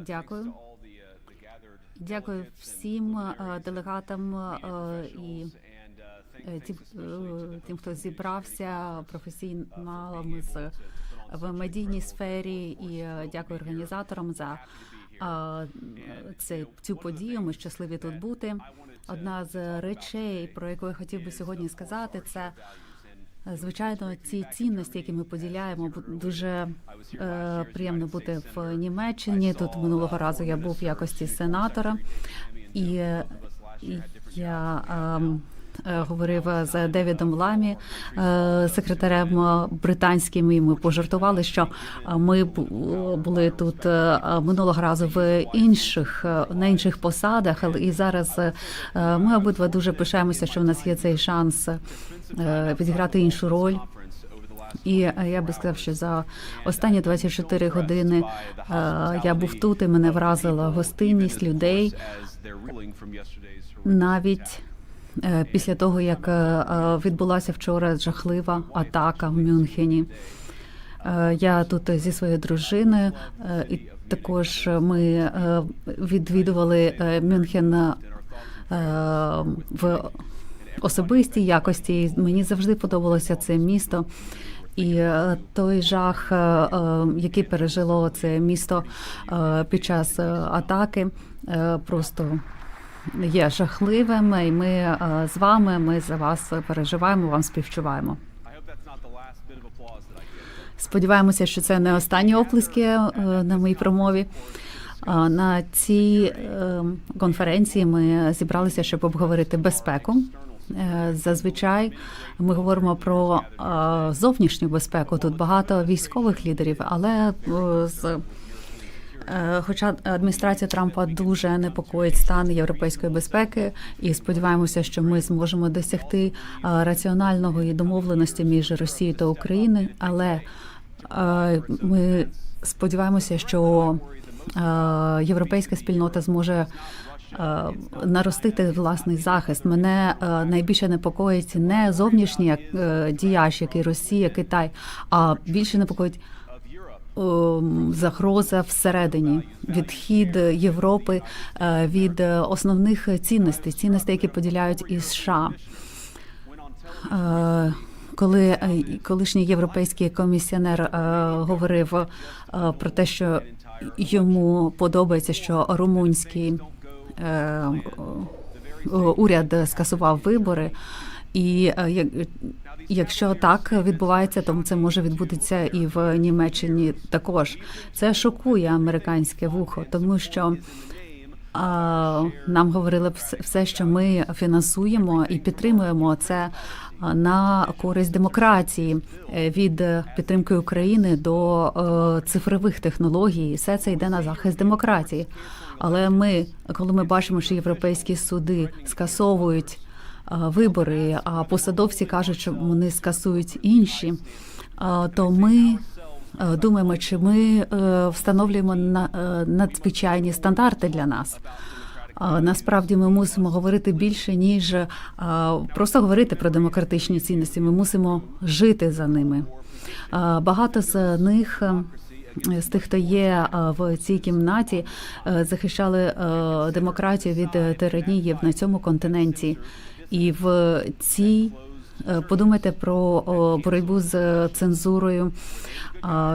Дякую. Дякую всім е, делегатам і е, тим, е, хто зібрався професіоналами з в медійній сфері, і е, дякую організаторам за е, це цю подію. Ми щасливі тут бути. Одна з речей, про яку я хотів би сьогодні сказати, це звичайно ці цінності, які ми поділяємо. Дуже е, приємно бути в Німеччині. Тут минулого разу я був в якості сенатора, і, я. е, Говорив з Девідом Ламі, е, секретарем е, британським, і ми пожартували, що е, ми бу- були тут е, минулого разу в інших е, на інших посадах, але і зараз е, ми обидва дуже пишаємося, що в нас є цей шанс е, відіграти іншу роль. І е, я би сказав, що за останні 24 години е, я був тут, і мене вразила гостинність людей навіть е, після того, як е, е, відбулася вчора жахлива атака в Мюнхені. Е, Я тут зі своєю дружиною, е, і також ми е, відвідували е, Мюнхен е, в особистій якості. Мені завжди подобалося це місто. І е, той жах, е, е, який пережило це місто е, під час е, атаки, е, просто є жахливим. І ми е, з вами, ми за вас переживаємо, вам співчуваємо. Сподіваємося, що це не останні оплески е, на моїй промові. На цій е, конференції ми зібралися, щоб обговорити безпеку. Зазвичай ми говоримо про зовнішню безпеку. Тут багато військових лідерів, але з Хоча адміністрація Трампа дуже непокоїть стан європейської безпеки, і сподіваємося, що ми зможемо досягти е, раціонального домовленості між Росією та Україною. Але е, ми сподіваємося, що е, європейська спільнота зможе. е, Наростити власний захист мене е, найбільше непокоїть не зовнішній е, діяч, який Росія, Китай, а більше непокоїть загроза всередині, відхід Європи е, від основних цінностей, цінностей, які поділяють і США. Е, Коли е, колишній європейський комісіонер говорив про те, що йому подобається, що румунський уряд скасував вибори, і як- Якщо так відбувається, то це може відбутися і в Німеччині також. Це шокує американське вухо, тому що нам говорили все, що ми фінансуємо і підтримуємо це на користь демократії е, від підтримки України до е, цифрових технологій. Все це йде на захист демократії. Але ми, коли ми бачимо, що європейські суди скасовують вибори, а посадовці кажуть, що вони скасують інші, то ми е, думаємо, чи ми е, встановлюємо на- е, надзвичайні стандарти для нас. Насправді ми мусимо говорити більше ніж просто говорити про демократичні цінності. Ми мусимо жити за ними. Багато з них. е, З тих, хто є е, в цій кімнаті, е, захищали е, демократію від е, тиранії на цьому континенті, і в цій е, подумайте про боротьбу з цензурою,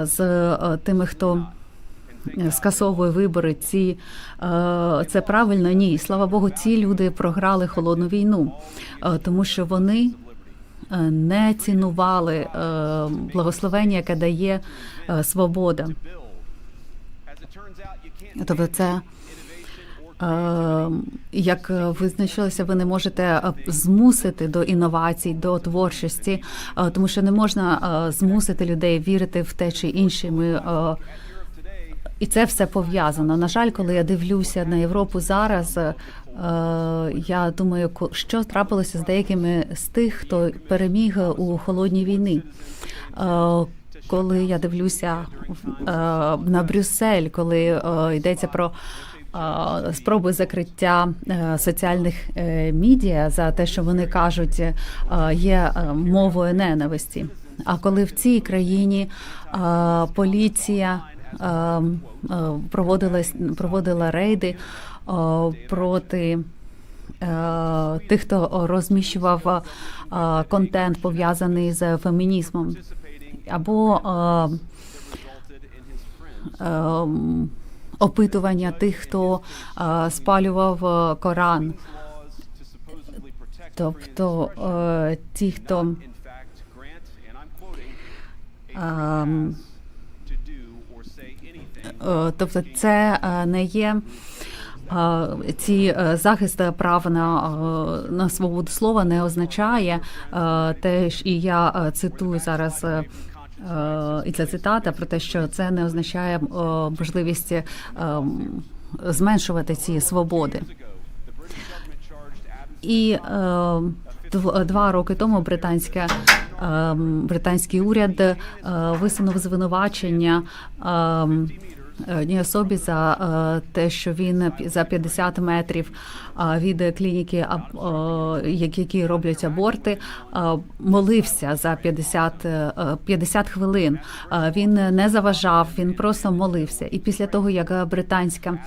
з е, тими, хто скасовує вибори. Ці е, це правильно? Ні. Слава Богу, ці люди програли холодну війну, е, тому що вони е, не цінували е, благословення, яке дає е, свобода. Тобто, це е, як визначилося, ви не можете е, змусити до інновацій, до творчості, е, тому що не можна е, змусити людей вірити в те чи інше. Ми е, і це все пов'язано. На жаль, коли я дивлюся на Європу зараз, е, я думаю, що трапилося з деякими з тих, хто переміг у холодній війні. Е, Коли я дивлюся е, на Брюссель, коли е, йдеться про е, спроби закриття е, соціальних е, медіа за те, що вони кажуть, е, є мовою ненависті. А коли в цій країні поліція е, проводила рейди проти. Тих, хто розміщував контент пов'язаний з фемінізмом, або опитування тих, хто е, спалював е, Коран, тобто е, ті, хто ем, тобто це не є. Ці захист права на, на свободу слова не означає те, і я цитую зараз і ця цитата про те, що це не означає е, можливість е, зменшувати ці свободи. І е, два роки тому британська, е, британський уряд е, висунув звинувачення. Е, Одній особі за е, те, що він за 50 метрів е, від клініки, е, які роблять аборти, е, молився за 50, е, 50 хвилин. Е, Він не заважав, він просто молився. І після того, як е, британська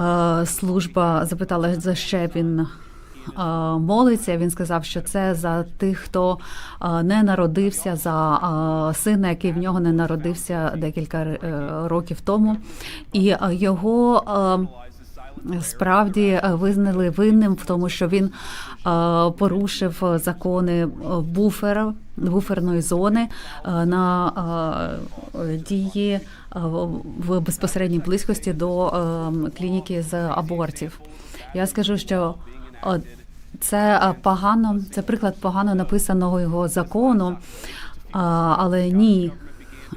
е, служба запитала, за що він е, молиться. Він сказав, що це за тих, хто е, не народився, за е, сина, який в нього не народився декілька е, років тому, і е, його. е, Справді е, визнали винним в тому, що він е, порушив закони е, буфера буферної зони е, на е, дії е, в безпосередній близькості до е, клініки з абортів. Я скажу, що е, це е, погано, це приклад погано написаного його закону, е, але ні.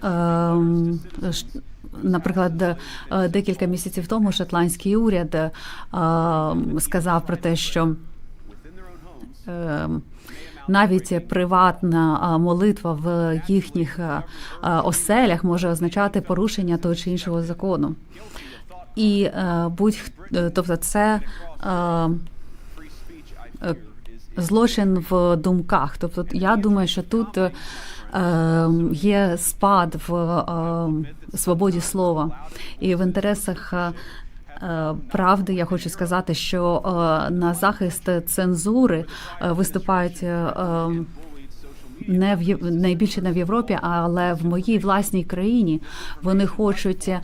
Ем, Наприклад, е, декілька місяців тому шотландський уряд е, сказав про те, що е, навіть приватна молитва в їхніх а, оселях може означати порушення того чи іншого закону. І е, будь тобто це е, е, злочин в думках. Тобто, я думаю, що тут е, є спад в е, свободі слова і в інтересах. е, е, Правди, я хочу сказати, що е, на захист цензури е, виступають е, е, не в найбільше не в Європі, але в моїй власній країні вони хочуть е,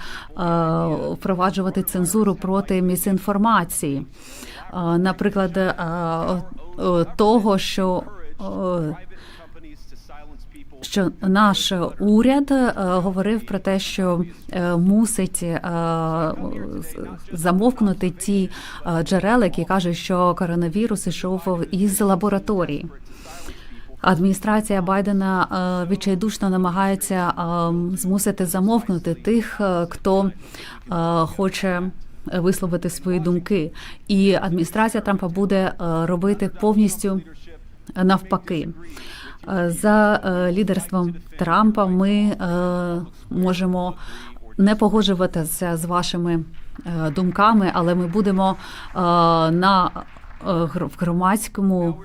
впроваджувати цензуру проти місінформації. Е, Наприклад, е, е, того, що е, що наш уряд е, говорив про те, що е, мусить е, замовкнути ті е, джерела, які кажуть, що коронавірус ішов із лабораторії. Адміністрація Байдена е, відчайдушно намагається е, змусити замовкнути тих, е, хто хоче висловити свої думки, і адміністрація Трампа буде робити повністю навпаки. За лідерством Трампа ми можемо не погоджуватися з вашими думками, але ми будемо на в громадському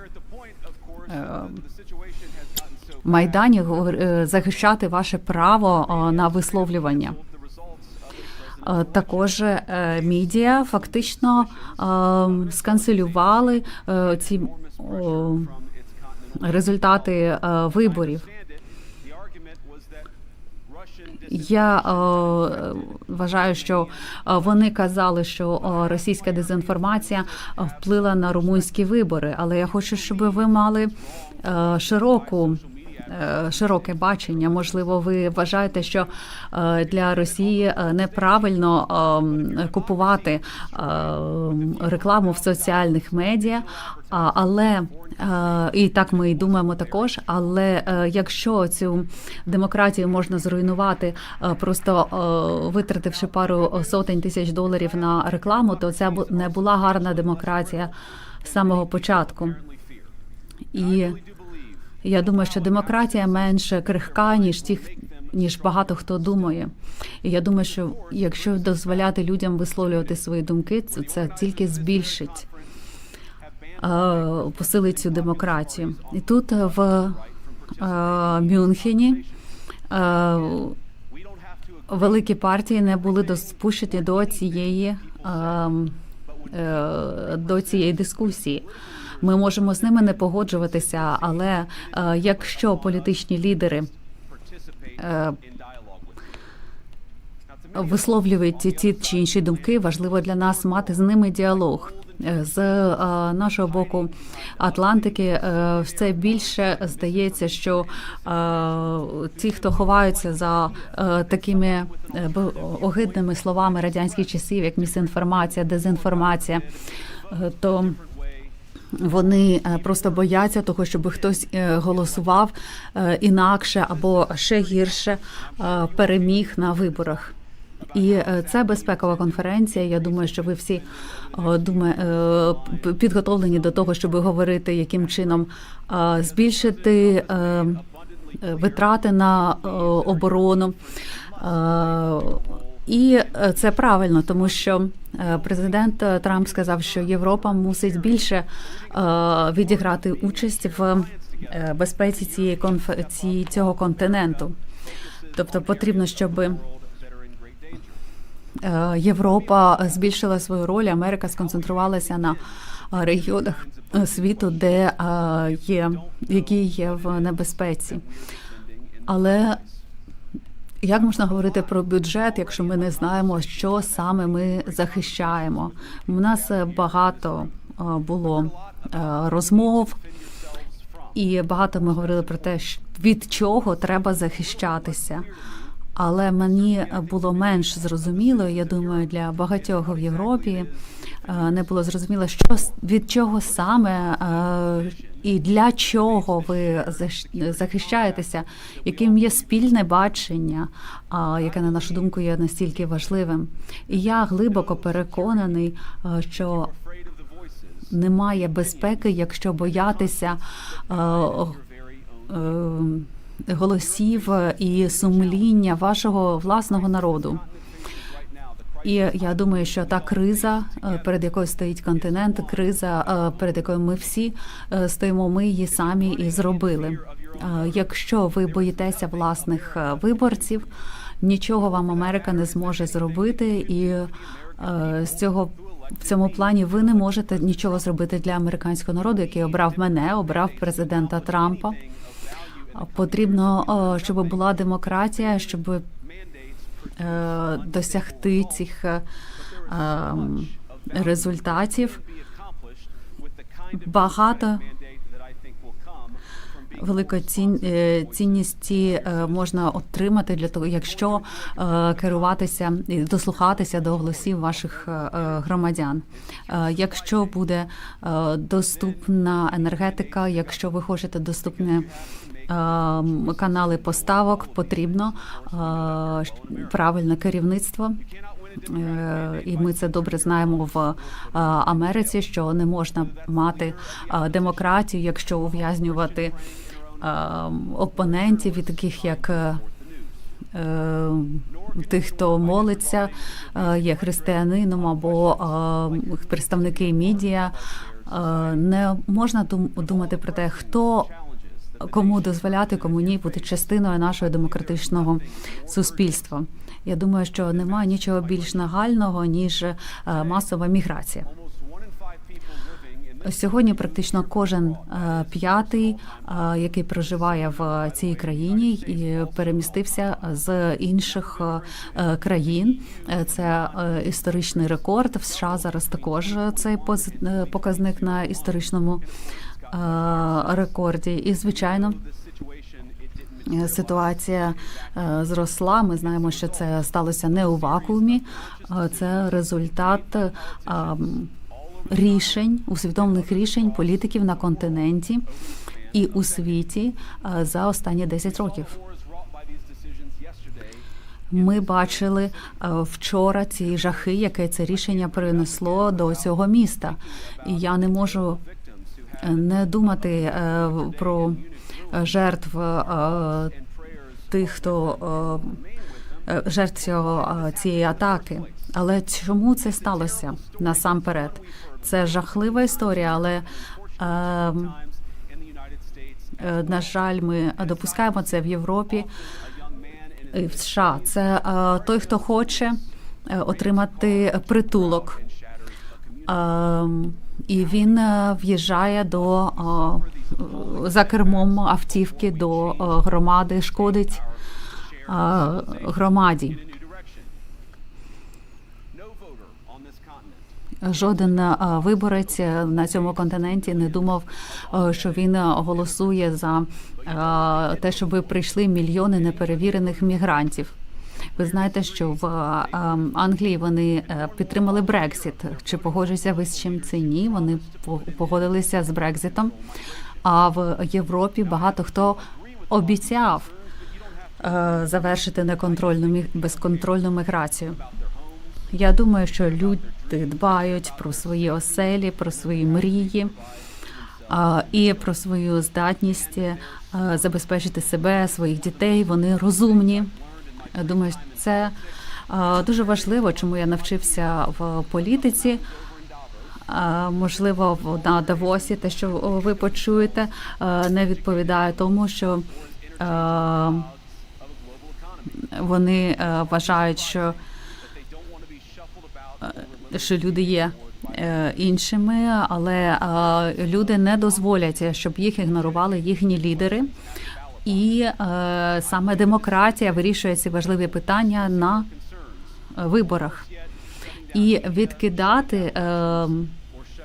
майдані е, захищати ваше право е, на висловлювання. Е, Також медіа фактично сканцелювали ці результати виборів. Я е, вважаю, що вони казали, що російська дезінформація вплила на румунські вибори, але я хочу, щоб ви мали е, широку. Е, Широке бачення, можливо, ви вважаєте, що е, для Росії е, неправильно е, купувати е, рекламу в соціальних медіа, але і так ми і думаємо також. Але якщо цю демократію можна зруйнувати, просто витративши пару сотень тисяч доларів на рекламу, то це не була гарна демократія з самого початку. І я думаю, що демократія менш крихка, ніж ті, ніж багато хто думає. І я думаю, що якщо дозволяти людям висловлювати свої думки, це, це тільки збільшить е, посилить цю демократію. І тут е, в е, Мюнхені великі партії не були допущені до цієї ем, до цієї дискусії. Ми можемо з ними не погоджуватися, але е, якщо політичні лідери е, висловлюють ті- чи інші думки, важливо для нас мати з ними діалог. Е, З нашого боку Атлантики все більше здається, що ті, хто ховаються за такими огидними словами радянських часів, як місінформація, дезінформація, то вони е, просто бояться того, щоб хтось е, голосував е, інакше або ще гірше переміг на виборах. І це безпекова конференція. Я думаю, що ви всі дума- п- підготовлені до того, щоб говорити, яким чином збільшити витрати на оборону. І е, це правильно, тому що е, президент е, Трамп сказав, що Європа мусить більше відіграти участь в безпеці цієї конф- цього континенту. Тобто потрібно, щоб Європа збільшила свою роль, Америка сконцентрувалася на регіонах світу, де є які є в небезпеці. Але як можна говорити про бюджет, якщо ми не знаємо, що саме ми захищаємо? У нас е, багато е, було е, розмов, і багато ми говорили про те, від чого треба захищатися. Але мені було менш зрозуміло, я думаю, для багатьох в Європі е, не було зрозуміло, що від чого саме е, і для чого ви захищаєтеся, яким є спільне бачення, яке на нашу думку є настільки важливим. І я глибоко переконаний, е, що немає безпеки, якщо боятися е, е, голосів і сумління вашого власного народу. І я думаю, що та криза, е, перед якою стоїть континент, криза, е, перед якою ми всі е, стоїмо, ми її самі і зробили. Е, Якщо ви боїтеся власних е, виборців, нічого вам Америка не зможе зробити, і е, з цього в цьому плані ви не можете нічого зробити для американського народу, який обрав мене, обрав президента Трампа. Потрібно, щоб була демократія, щоб е, досягти цих е, ем, результатів. Багато велика цін, е, цінності можна отримати для того, якщо керуватися і дослухатися до голосів ваших громадян. Якщо буде доступна енергетика, якщо ви хочете доступне. Е, Канали поставок потрібно е, правильне керівництво. Е, І ми це добре знаємо в Америці, що не можна мати демократію, якщо ув'язнювати опонентів і таких як. Тих, хто молиться, є християнином або представники медіа, не можна думати про те, хто кому дозволяти, кому ні бути частиною нашого демократичного суспільства. Я думаю, що немає нічого більш нагального ніж е, масова міграція. Сьогодні практично кожен е, п'ятий, е, який проживає в цій країні, перемістився з інших країн. Це історичний рекорд. В США зараз також цей показник на історичному рекорді. І звичайно. Ситуація е, зросла. Ми знаємо, що це сталося не у вакуумі. Е, Це результат е, рішень, усвідомлених рішень політиків на континенті і у світі за останні 10 років. Ми бачили вчора ці жахи, яке це рішення принесло до цього міста. І я не можу не думати е, про жертв е, тих, хто е, жертв цього цієї атаки. Але чому це сталося насамперед? Це жахлива історія, але на жаль, ми допускаємо це в Європі. е, в США. Це той, хто хоче отримати притулок. Ем, І він е, в'їжджає до е, за кермом автівки до е, громади, шкодить громаді. Жоден виборець на цьому континенті не думав, що він голосує за те, щоб прийшли мільйони неперевірених мігрантів. Ви знаєте, що в е, ем, Англії вони е, підтримали Брексіт. Чи погоджуються ви з чим це? Ні, вони по- погодилися з Брекзитом. А в Європі багато хто обіцяв е, завершити неконтрольну безконтрольну міграцію. Я думаю, що люди дбають про свої оселі, про свої мрії і про свою здатність забезпечити себе, своїх дітей. Вони розумні. Думаю, це е, дуже важливо, чому я навчився в політиці. Е, Можливо, на Давосі те, що ви почуєте, е, не відповідає тому, що вони вважають, що що люди є іншими, але люди не дозволять, щоб їх ігнорували їхні лідери. І е, саме демократія вирішує ці важливі питання на е, виборах. І відкидати е,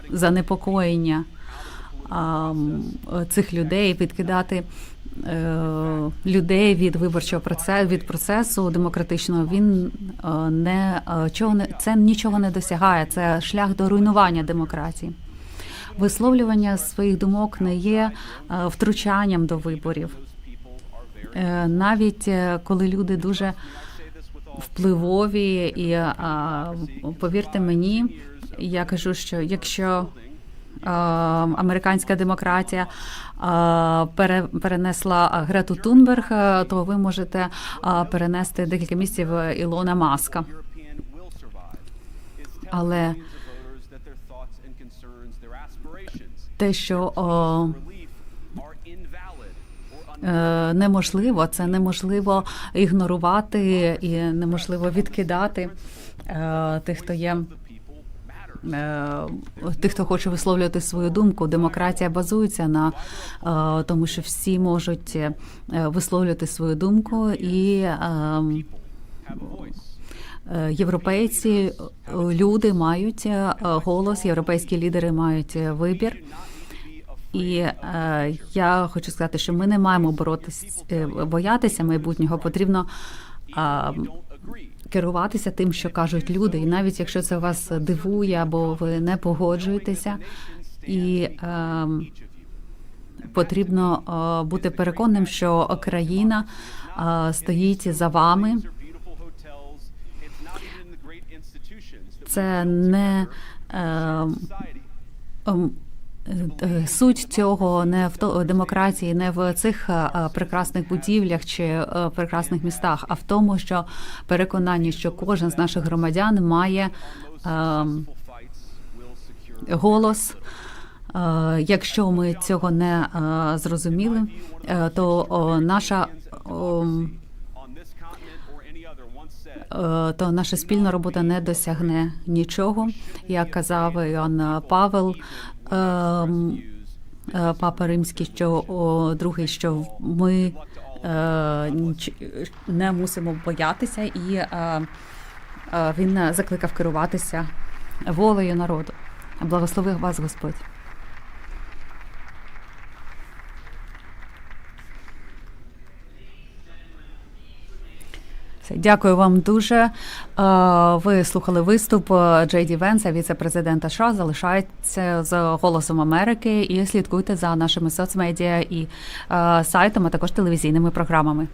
занепокоєння е, цих людей, відкидати е, людей від виборчого процесу від процесу демократичного. Він е, не чого не це нічого не досягає. Це шлях до руйнування демократії. Висловлювання своїх думок не є втручанням до виборів. Е, Навіть е, коли люди дуже впливові, і повірте мені, я кажу, що якщо американська демократія перенесла Грету Тунберг, то ви можете перенести декілька місяців Ілона Маска. Але millions of неможливо, це неможливо ігнорувати і неможливо відкидати е, тих, хто є. е, Тих, хто хоче висловлювати свою думку, демократія базується на е, тому, що всі можуть е, висловлювати свою думку, і е, е, європейці е, люди мають е, голос, європейські лідери мають е, вибір. І е, я хочу сказати, що ми не маємо боротись, е, боятися майбутнього. Потрібно е, керуватися тим, що кажуть люди, і навіть якщо це вас дивує або ви не погоджуєтеся, і е, потрібно е, бути переконаним, що країна е, стоїть за вами. Це не е, ем, е, суть цього не в то- демократії, не в цих е, е, прекрасних будівлях чи е, прекрасних містах, а в тому, що переконання, що кожен з наших громадян має голос. Е, Якщо ми цього не е, зрозуміли, е, то наша е, то наша спільна робота не досягне нічого. Як казав Іоанн Павел, е, папа римський, що другий, що ми е, не мусимо боятися, і е, е, він закликав керуватися волею народу. Благослови вас, Господь. Дякую вам дуже. Е, Ви слухали виступ Джейді Джей Ді Венса, віце-президента США. Залишається з голосом Америки і слідкуйте за нашими соцмедіа і е, сайтом, а також телевізійними програмами.